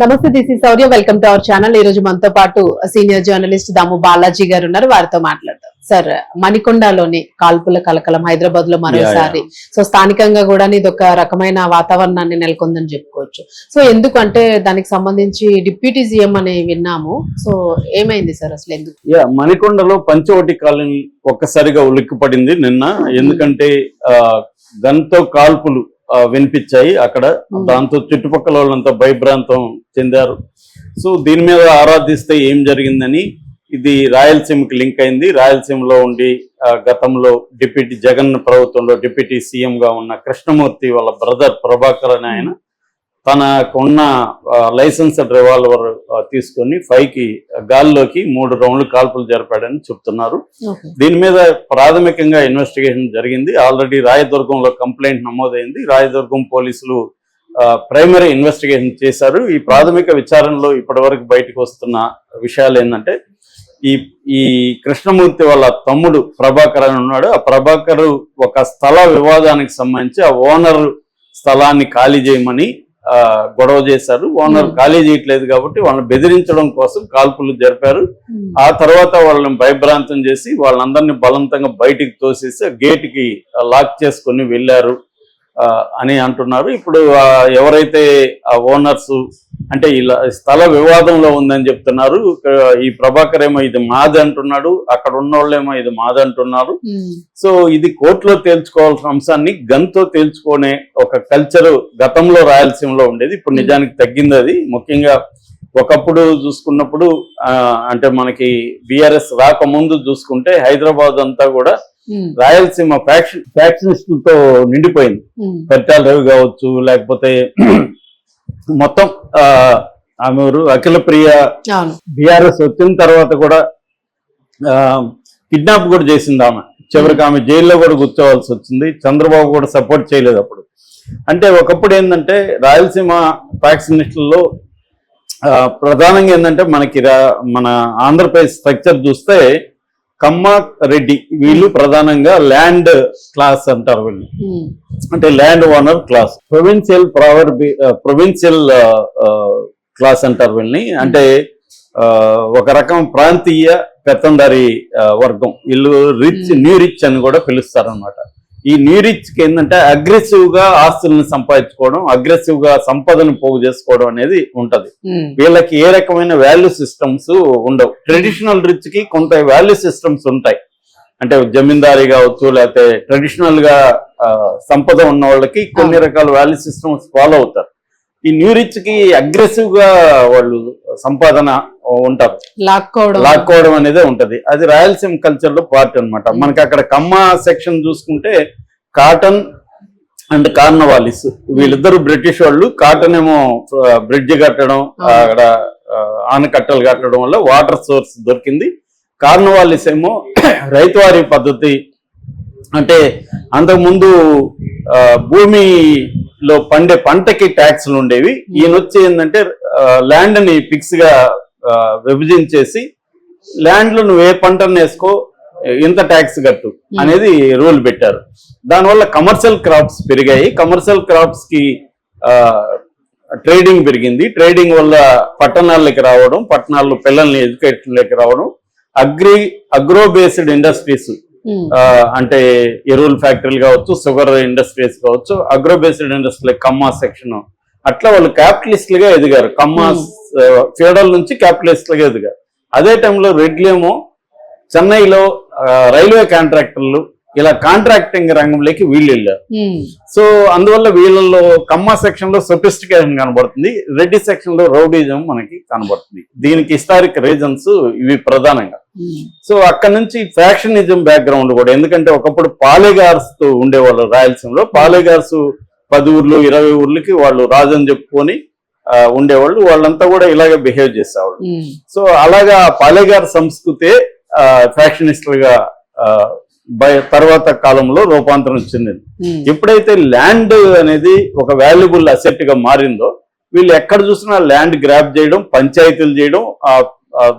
నమస్తే this is Sourya welcome to our channel ఈ రోజు మనతో పాటు సీనియర్ జర్నలిస్ట్ దాము బాలాజీ గారు ఉన్నారు. వారితో మాట్లాడతాం సార్ మణికొండలోని కాల్పుల కలకలం హైదరాబాద్లో మరోసారి. సో స్థానికంగా కూడా ఇది ఒక రకమైన వాతావరణాన్ని నెలకొందని చెప్పుకోవచ్చు. సో ఎందుకు అంటే దానికి సంబంధించి డిప్యూటీ సీఎం అని విన్నాము. సో ఏమైంది సార్ అసలు ఎందుకు? యా మణికొండలో పంచవటి కాలనీ ఒక్కసారిగా ఉలిక్కిపడింది నిన్న. ఎందుకంటే ఆ గన్తో కాల్పులు వినిపించాయి అక్కడ. దాంతో చుట్టుపక్కల వాళ్ళంతా భయభ్రాంతం చెందారు. సో దీని మీద ఆరాధిస్తే ఏం జరిగిందని ఇది రాయలసీమకి లింక్ అయింది. రాయలసీమలో ఉండి గతంలో డిప్యూటీ జగన్ ప్రభుత్వంలో డిప్యూటీ సీఎం గా ఉన్న కృష్ణమూర్తి వాళ్ళ బ్రదర్ ప్రభాకర్ అని ఆయన తనకున్న లైసెన్స్డ్ రివాల్వర్ తీసుకొని ఫైవ్కి గాల్లోకి మూడు రౌండ్లు కాల్పులు జరిపాడని చెప్తున్నారు. దీని మీద ప్రాథమికంగా ఇన్వెస్టిగేషన్ జరిగింది. ఆల్రెడీ రాయదుర్గంలో కంప్లైంట్ నమోదైంది. రాయదుర్గం పోలీసులు ప్రైమరీ ఇన్వెస్టిగేషన్ చేశారు. ఈ ప్రాథమిక విచారణలో ఇప్పటివరకు బయటకు వస్తున్న విషయాలు ఏంటంటే ఈ ఈ కృష్ణమూర్తి వాళ్ళ తమ్ముడు ప్రభాకర్ అని ఉన్నాడు. ఆ ప్రభాకర్ ఒక స్థల వివాదానికి సంబంధించి ఆ ఓనర్ స్థలాన్ని ఖాళీ చేయమని గొడవ చేశారు. ఓనర్. ఖాళీ చేయట్లేదు కాబట్టి వాళ్ళని బెదిరించడం కోసం కాల్పులు జరిపారు. ఆ తర్వాత వాళ్ళని భయభ్రాంతం చేసి వాళ్ళందరినీ బలవంతంగా బయటికి తోసేసి గేట్కి లాక్ చేసుకొని వెళ్ళారు. అని అంటున్నారు. ఇప్పుడు ఎవరైతే ఆ ఓనర్స్ అంటే ఇలా స్థల వివాదంలో ఉందని చెప్తున్నారు ఈ ప్రభాకర్ ఏమో ఇది మాది అంటున్నాడు అక్కడ ఉన్న వాళ్ళేమో ఇది మాది అంటున్నారు. సో ఇది కోర్టులో తేల్చుకోవాల్సిన అంశాన్ని గన్తో తేల్చుకునే ఒక కల్చర్ గతంలో రాయలసీమలో ఉండేది ఇప్పుడు నిజానికి తగ్గింది అది. ముఖ్యంగా ఒకప్పుడు చూసుకున్నప్పుడు అంటే మనకి బిఆర్ఎస్ రాకముందు చూసుకుంటే హైదరాబాద్ అంతా కూడా రాయలసీమ ఫ్యాక్షన్ ఫ్యాక్షనిస్టులతో నిండిపోయింది. ఉమ్, పెట్టాల రవి కావచ్చు లేకపోతే మొత్తం ఆమె అఖిల ప్రియ బీఆర్ఎస్ వచ్చిన తర్వాత కూడా కిడ్నాప్ కూడా చేసింది ఆమె. చివరికి ఆమె జైల్లో కూడా కూర్చోవాల్సి వచ్చింది. చంద్రబాబు కూడా సపోర్ట్ చేయలేదు అప్పుడు. అంటే ఒకప్పుడు ఏంటంటే రాయలసీమ ఫ్యాక్సినిస్టుల్లో ఆ, ప్రధానంగా ఏంటంటే మనకి రా- మన ఆంధ్రప్రదేశ్ స్ట్రక్చర్ చూస్తే కమ్మ రెడ్డి వీళ్ళు ప్రధానంగా ల్యాండ్ క్లాస్ అంటారు వీళ్ళు. ఉమ్, అంటే land owner class. Provincial power provincial class అంటారు వీళ్ళని. అంటే ఒక రకం ప్రాంతీయ పెత్తందారి వర్గం. వీళ్ళు రిచ్ Hmm. న్యూ రిచ్ అని కూడా పిలుస్తారు అనమాట ఈ న్యూ రిచ్కి ఏంటంటే అగ్రెసివ్గా ఆస్తులను సంపాదించుకోవడం అగ్రెసివ్గా సంపదను పోగు చేసుకోవడం అనేది ఉంటది. ఉమ్, వీళ్ళకి ఏ రకమైన వాల్యూ సిస్టమ్స్ ఉండవు. ట్రెడిషనల్ రిచ్కి కొంత వాల్యూ సిస్టమ్స్ ఉంటాయి. అంటే జమీందారీ కావచ్చు లేకపోతే ట్రెడిషనల్గా ఆ, సంపద ఉన్న వాళ్ళకి కొన్ని రకాల వాల్యూ సిస్టమ్స్ ఫాలో అవుతారు. ఈ న్యూ రిచ్కి అగ్రెసివ్గా వాళ్ళు సంపాదన ఉంటారు. లాక్కోవడం. లాక్కోవడం అనేది ఉంటది. అది రాయలసీమ కల్చర్లో పార్ట్ అన్నమాట. మనకి అక్కడ కమ్మ సెక్షన్ చూసుకుంటే కాటన్ అండ్ కార్నవాలిస్ వీళ్ళిద్దరు బ్రిటిష్ వాళ్ళు. కాటన్ ఏమో బ్రిడ్జ్ కట్టడం. అక్కడ ఆనకట్టలు కట్టడం వల్ల వాటర్ సోర్స్ దొరికింది. కార్నవాలిస్ ఏమో రైతువారీ పద్ధతి. అంటే అంతకుముందు ఆ, భూమిలో పండే పంటకి ట్యాక్స్లు ఉండేవి. ఈయన వచ్చి ఏంటంటే ల్యాండ్ని ఫిక్స్గా విభజించేసి ల్యాండ్లో నువ్వు ఏ పంటను వేసుకో ఇంత ట్యాక్స్ కట్టు అనేది రూల్ పెట్టారు. దానివల్ల కమర్షియల్ క్రాప్స్ పెరిగాయి. కమర్షియల్ క్రాప్స్కి ట్రేడింగ్ పెరిగింది. ట్రేడింగ్ వల్ల పట్టణాలకి రావడం పట్టణాల్లో పిల్లల్ని ఎడ్యుకేషన్లోకి రావడం అగ్రి అగ్రో బేస్డ్ ఇండస్ట్రీస్ అంటే ఎరువుల ఫ్యాక్టరీలు కావచ్చు షుగర్ ఇండస్ట్రీస్ కావచ్చు agro based industry Kamma section అట్లా వాళ్ళు క్యాపిటలిస్టులుగా ఎదిగారు. కమ్మా ఫెడరల్ నుంచి క్యాపిటలిస్టులుగా ఎదిగారు. అదే టైంలో రెడ్లేమో చెన్నైలో రైల్వే కాంట్రాక్టర్లు ఇలా కాంట్రాక్టింగ్ రంగంలోకి వీళ్ళు వెళ్ళారు. సో అందువల్ల వీళ్ళలో కమ్మా సెక్షన్లో సొఫిస్టికేషన్ కనబడుతుంది రెడ్డి సెక్షన్లో రౌడీజం మనకి కనబడుతుంది. దీనికి హిస్టారిక్ రీజన్స్ ఇవి ప్రధానంగా. సో అక్కడ నుంచి ఫ్యాక్షనిజం బ్యాక్గ్రౌండ్ కూడా ఎందుకంటే ఒకప్పుడు పాలేగార్స్తో ఉండేవాళ్ళు రాయలసీమలో. పాలేగార్స్ పది ఊర్లు ఇరవై ఊర్లకి వాళ్ళు రాజని చెప్పుకొని ఉండేవాళ్ళు. వాళ్ళంతా కూడా ఇలాగే బిహేవ్ చేసేవాళ్ళు. సో అలాగా పాలేగార్ సంస్కృతే ఫ్యాక్షనిస్టులుగా తర్వాత కాలంలో రూపాంతరం చెందింది. ఉమ్, ఎప్పుడైతే ల్యాండ్ అనేది ఒక వాల్యుబుల్ అసెట్గా మారిందో వీళ్ళు ఎక్కడ చూసినా ల్యాండ్ గ్రాప్ చేయడం పంచాయతీలు చేయడం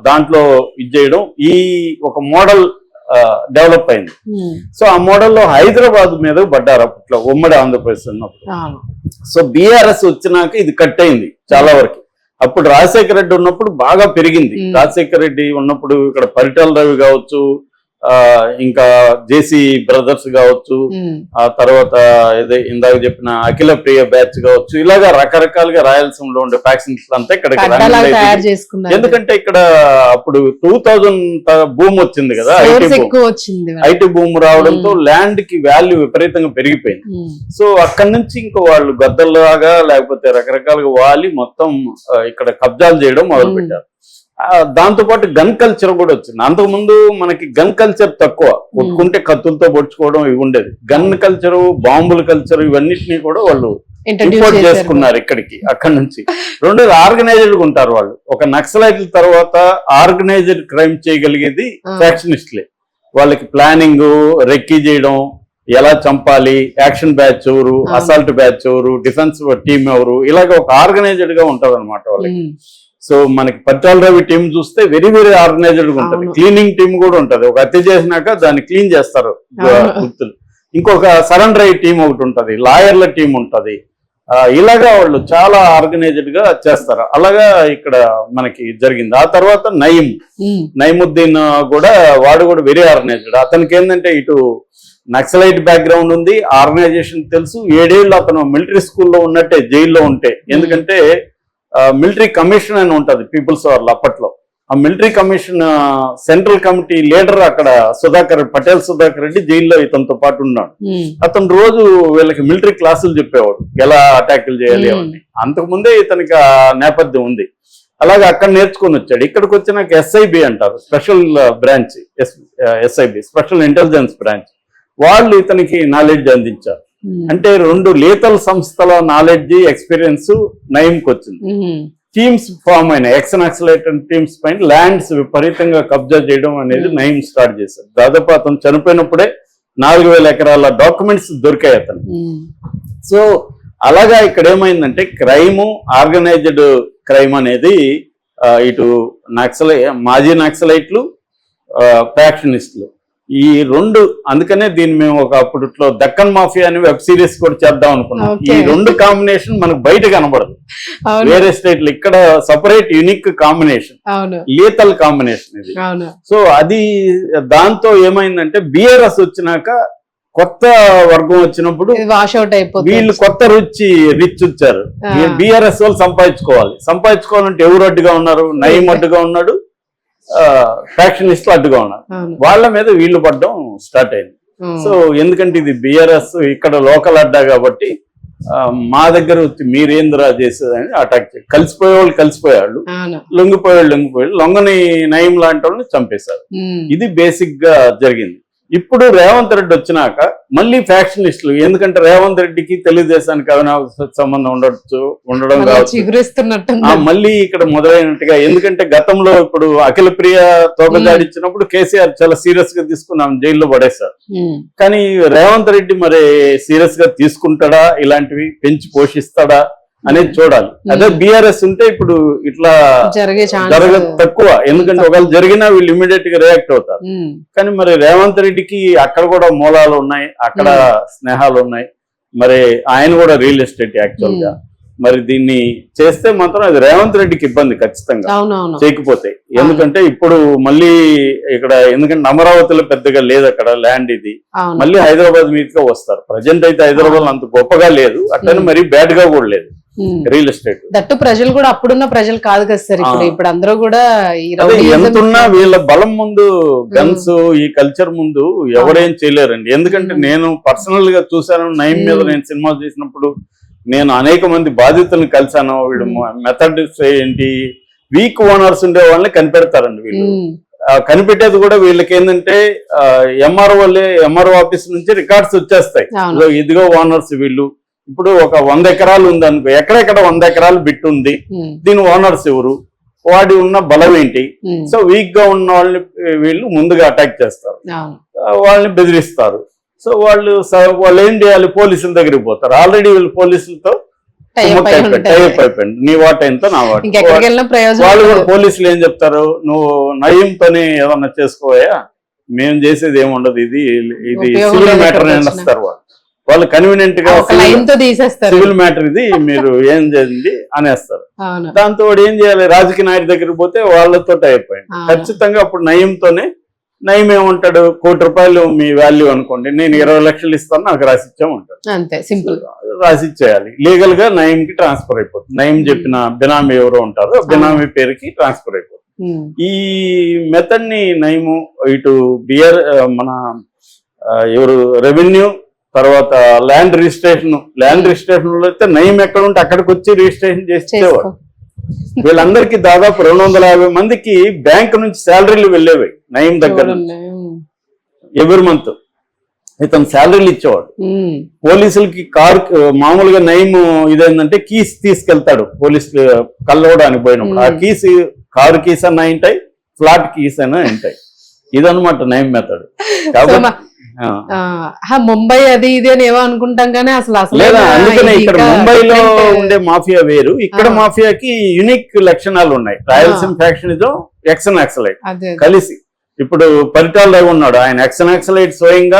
దాంట్లో ఇది చేయడం ఈ ఒక మోడల్ డెవలప్ అయింది. ఉమ్, సో ఆ మోడల్లో హైదరాబాద్ మీద పడ్డారు అప్పట్లో ఉమ్మడి ఆంధ్రప్రదేశ్ ఉన్నప్పుడు సో బీఆర్ఎస్ వచ్చినాక ఇది కట్ అయింది చాలా వరకు. అప్పుడు రాజశేఖర రెడ్డి ఉన్నప్పుడు బాగా పెరిగింది. మ్మ్. రాజశేఖర రెడ్డి ఉన్నప్పుడు ఇక్కడ పరిటాల రవి కావచ్చు ఇంకా జేసీ బ్రదర్స్ కావచ్చు ఆ తర్వాత ఇదే ఇందాక చెప్పిన అఖిల ప్రియ బ్యాచ్ కావచ్చు ఇలాగా రకరకాలుగా రాయలసీమలో ఉండే ఫ్యాక్షన్స్ అంతా చేసుకున్నారు. ఎందుకంటే ఇక్కడ అప్పుడు టూ థౌజండ్ భూమి వచ్చింది కదా ఐటీ భూమి రావడంతో. ల్యాండ్కి వాల్యూ విపరీతంగా పెరిగిపోయింది. సో అక్కడి నుంచి ఇంకో వాళ్ళు గద్దల్లాగా లేకపోతే రకరకాలుగా వాలి మొత్తం ఇక్కడ కబ్జాలు చేయడం మొదలు పెట్టారు దాంతో పాటు గన్ కల్చర్ కూడా వచ్చింది. అంతకు ముందు మనకి గన్ కల్చర్ తక్కువ. కొట్టుకుంటే కత్తులతో పొడుచుకోవడం ఇవి ఉండేది గన్ కల్చర్ బాంబుల కల్చర్ ఇవన్నిటిని కూడా వాళ్ళు ఇంట్రడ్యూస్ ఇంపోర్ట్ చేసుకున్నారు ఇక్కడికి అక్కడి నుంచి. రెండోది ఆర్గనైజ్డ్ ఉంటారు వాళ్ళు. ఒక నక్సలైట్ల తర్వాత ఆర్గనైజ్డ్ క్రైమ్ చేయగలిగేది. ఫ్యాక్షనిస్ట్లే. వాళ్ళకి ప్లానింగ్ రెక్కీ చేయడం ఎలా చంపాలి యాక్షన్ బ్యాచ్ ఎవరు. అసాల్ట్ బ్యాచ్ ఎవరు డిఫెన్స్ టీం ఎవరు ఇలాగ ఒక ఆర్గనైజ్డ్గా ఉంటది అనమాట వాళ్ళకి సో మనకి పట్టాల రవి టీం చూస్తే వెరీ వెరీ ఆర్గనైజ్డ్గా ఉంటది. క్లీనింగ్ టీం కూడా ఉంటది. ఒక హత్య చేసినాక దాన్ని క్లీన్ చేస్తారు. గుర్తులు. ఇంకొక సరెండర్ అయ్యే టీం ఒకటి ఉంటది. లాయర్ల టీం ఉంటది. ఇలాగా వాళ్ళు చాలా ఆర్గనైజ్డ్గా చేస్తారు. అలాగా ఇక్కడ మనకి జరిగింది. ఆ తర్వాత నయీం. నయముద్దీన్ కూడా వాడు కూడా వెరీ ఆర్గనైజ్డ్ అతనికి ఏంటంటే ఇటు నక్సలైట్ బ్యాక్గ్రౌండ్ ఉంది. ఆర్గనైజేషన్ తెలుసు. ఏడేళ్ళు అతను మిలిటరీ స్కూల్లో ఉన్నట్టే జైల్లో ఉంటే. ఎందుకంటే మిలిటరీ కమిషన్ అని ఉంటది పీపుల్స్ వార్లు అప్పట్లో. ఆ military commission central committee leader అక్కడ సుధాకర్ పటేల్ సుధాకర్ రెడ్డి జైల్లో ఇతనితో పాటు ఉన్నాడు. ఉమ్, అతను రోజు వీళ్ళకి మిలిటరీ క్లాసులు చెప్పేవాడు ఎలా అటాకులు చేయాలి Hmm. అవన్నీ. అంతకు ముందే ఇతనికి ఆ నేపథ్యం ఉంది. అలాగే అక్కడ నేర్చుకొని వచ్చాడు. ఇక్కడికి వచ్చినాక ఎస్ఐబి అంటారు special branch SIB special intelligence branch వాళ్ళు ఇతనికి నాలెడ్జ్ అందించారు. అంటే రెండు లేతల్ సంస్థల నాలెడ్జ్ ఎక్స్పీరియన్స్ నయంకి వచ్చింది. టీమ్స్ ఫామ్ అయిన ఎక్స్ నక్సలైట్ టీమ్స్ పైన ల్యాండ్స్ విపరీతంగా కబ్జా చేయడం అనేది Hmm. నయం స్టార్ట్ చేశారు. దాదాపు అతను చనిపోయినప్పుడే నాలుగు వేల ఎకరాల డాక్యుమెంట్స్ దొరికాయి అతను సో అలాగా ఇక్కడ ఏమైందంటే క్రైమ్ ఆర్గనైజ్డ్ క్రైమ్ అనేది ఇటు నక్సలై మాజీ నక్సలైట్లు ఫ్యాక్షనిస్టులు. ఈ రెండు అందుకనే దీన్ని మేము ఒక అప్పట్లో దక్కన్ మాఫియా అని వెబ్ సిరీస్ కూడా చేద్దాం అనుకున్నాం. ఈ. రెండు కాంబినేషన్ మనకు బయట కనబడదు. వేరే స్టేట్లు ఇక్కడ separate unique combination. Lethal combination ఇది. సో అది దాంతో ఏమైందంటే బిఆర్ఎస్ వచ్చినాక కొత్త వర్గం వచ్చినప్పుడు ఇది వాష్ అవుట్ అయిపోతుంది. వీళ్ళు కొత్త రుచి రిచ్ వచ్చారు. బిఆర్ఎస్ వాళ్ళు సంపాదించుకోవాలి. సంపాదించుకోవాలంటే ఎవరు అడ్డుగా ఉన్నారు? నయం అడ్డుగా ఉన్నాడు. ఫ్యాక్షనిస్టులు అడ్డుగా ఉన్నారు. వాళ్ళ మీద వీళ్ళు పడడం స్టార్ట్ అయింది. సో ఎందుకంటే ఇది బిఆర్ఎస్ ఇక్కడ లోకల్ అడ్డా కాబట్టి మా దగ్గర వచ్చి మీరేంద్రా చేసేదని అటాక్ చేయాలి కలిసిపోయే వాళ్ళు కలిసిపోయాళ్ళు అవును. లొంగిపోయాళ్ళు లొంగని నయం లాంటి వాళ్ళని చంపేశారు. ఇది బేసిక్గా జరిగింది. ఇప్పుడు రేవంత్ రెడ్డి వచ్చినాక మళ్ళీ ఫ్యాక్షనిస్టులు ఎందుకంటే రేవంత్ రెడ్డికి తెలుగుదేశానికి అవినాభ సంబంధం ఉండొచ్చు ఉండడం కావచ్చు. మళ్ళీ ఇక్కడ మొదలైనట్టుగా ఎందుకంటే గతంలో ఇప్పుడు అఖిల ప్రియ తోకజాడిచ్చినప్పుడు కేసీఆర్ చాలా సీరియస్గా తీసుకున్నాం జైల్లో పడేశారు. కానీ రేవంత్ రెడ్డి మరి సీరియస్గా తీసుకుంటాడా? ఇలాంటివి పెంచి పోషిస్తాడా? అనేది చూడాలి. అదే బీఆర్ఎస్ ఉంటే ఇప్పుడు ఇట్లా జరిగే తక్కువ. ఎందుకంటే ఒకవేళ జరిగినా వీళ్ళు ఇమీడియట్గా రియాక్ట్ అవుతారు. కానీ మరి రేవంత్ రెడ్డికి అక్కడ కూడా మూలాలు ఉన్నాయి అక్కడ స్నేహాలు ఉన్నాయి. మరి ఆయన కూడా రియల్ ఎస్టేట్ యాక్చువల్గా. మరి దీన్ని చేస్తే మాత్రం అది రేవంత్ రెడ్డికి ఇబ్బంది ఖచ్చితంగా. చేయకపోతే. ఎందుకంటే ఇప్పుడు మళ్ళీ ఇక్కడ ఎందుకంటే అమరావతిలో పెద్దగా లేదు అక్కడ ల్యాండ్ ఇది. మళ్ళీ హైదరాబాద్ మీదుగా వస్తారు. ప్రజెంట్ అయితే హైదరాబాద్ అంత గొప్పగా లేదు. అట్లనే. మరీ బ్యాడ్గా కూడా లేదు. రియల్ ఎస్టేట్ దట్టు ప్రజలు కూడా అప్పుడున్న ప్రజలు కాదు కదా సార్ ఇప్పుడు. ఇప్పుడు అందరూ కూడా ఎంతున్నా వీళ్ళ బలం ముందు గన్స్ ఈ కల్చర్ ముందు ఎవరేం చేయలేరండి. ఎందుకంటే Hmm. నేను పర్సనల్గా చూశాను నయం మీద Hmm. నేను సినిమా చేసినప్పుడు నేను అనేక మంది బాధితులను కలిశాను. వీళ్ళు Hmm. మెథడ్స్ ఏంటి? వీక్ ఓనర్స్ ఉండే వాళ్ళని కనిపెడతారండి వీళ్ళు. కనిపెట్టేది కూడా వీళ్ళకి ఏంటంటే ఎంఆర్ఓలే ఎంఆర్ఓ ఆఫీస్ నుంచి రికార్డ్స్ వచ్చేస్తాయి. ఇదిగో ఓనర్స్ వీళ్ళు. ఇప్పుడు ఒక వంద ఎకరాలు ఉంది అనుకో ఎక్కడెక్కడ వంద ఎకరాలు బిట్ ఉంది దీని ఓనర్స్ ఎవరు? వాడి ఉన్న బలం ఏంటి? సో వీక్గా ఉన్న వాళ్ళని వీళ్ళు ముందుగా అటాక్ చేస్తారు. వాళ్ళని బెదిరిస్తారు. సో వాళ్ళు వాళ్ళు ఏం చేయాలి? పోలీసుల దగ్గరికి పోతారు. ఆల్రెడీ వీళ్ళు పోలీసులతో. టైప్ అయిపోయింది నీ వాట ఎంత నా వాట. వాళ్ళు కూడా. పోలీసులు ఏం చెప్తారు? నువ్వు నయంతోనే ఏదన్నా చేసుకోయా మేము చేసేది ఏముండదు ఇది ఇది సివిల్ మ్యాటర్ అనేస్తారు వాళ్ళు. వాళ్ళు కన్వీనియంట్గా సివిల్ మ్యాటర్ ఇది మీరు ఏం చేయండి అనేస్తారు. దాంతో ఏం చేయాలి? రాజకీయ నాయకుడి దగ్గరికి పోతే వాళ్ళతో అయిపోయింది. ఖచ్చితంగా అప్పుడు నయంతోనే నయం ఏమంటాడు కోటి రూపాయలు మీ వాల్యూ అనుకోండి. నేను ఇరవై లక్షలు ఇస్తాను నాకు రాసిచ్చామంటాడు అంతే సింపుల్. రాసిచ్చేయాలి లీగల్గా నయం కి ట్రాన్స్ఫర్ అయిపోతుంది. నయం చెప్పిన బినామీ ఎవరో ఉంటారో బినామీ పేరుకి ట్రాన్స్ఫర్ అయిపోతుంది. ఈ మెథడ్ని నయము ఇటు బియర్ మన ఎవరు రెవెన్యూ తర్వాత ల్యాండ్ రిజిస్ట్రేషన్ ల్యాండ్ రిజిస్ట్రేషన్లో అయితే నయం ఎక్కడ ఉంటే అక్కడికి వచ్చి రిజిస్ట్రేషన్ చేసేవాడు వీళ్ళందరికీ దాదాపు రెండు వందల యాభై మందికి బ్యాంక్ నుంచి శాలరీలు వెళ్ళేవి నయం దగ్గర. ఎవ్రీ మంత్ ఇతను శాలరీలు ఇచ్చేవాడు. పోలీసులకి కార్ మామూలుగా నయం ఇదేంటంటే కీస్ తీసుకెళ్తాడు పోలీస్ కలవడానికి పోయినప్పుడు. ఆ. కీస్ కారు కీస్ అన్న ఉంటాయి ఫ్లాట్ కీస్ అయినా ఉంటాయి. ఇదన్నమాట నయం మెథడ్ కాబట్టి ముంబై అది ఇది అని ఏమో అనుకుంటాం కానీ అసలు అసలు అందుకనే ఇక్కడ ముంబైలో ఉండే మాఫియా వేరు. ఇక్కడ. మాఫియాకి యునిక్ లక్షణాలు ఉన్నాయి. రాయలసీమ ఫ్యాక్షనిజం ఎక్సన్ ఎక్సలైట్ కలిసి. ఇప్పుడు పరిటాల రవి ఉన్నాడు. ఆయన ఎక్సన్ ఎక్సలైట్ స్వయంగా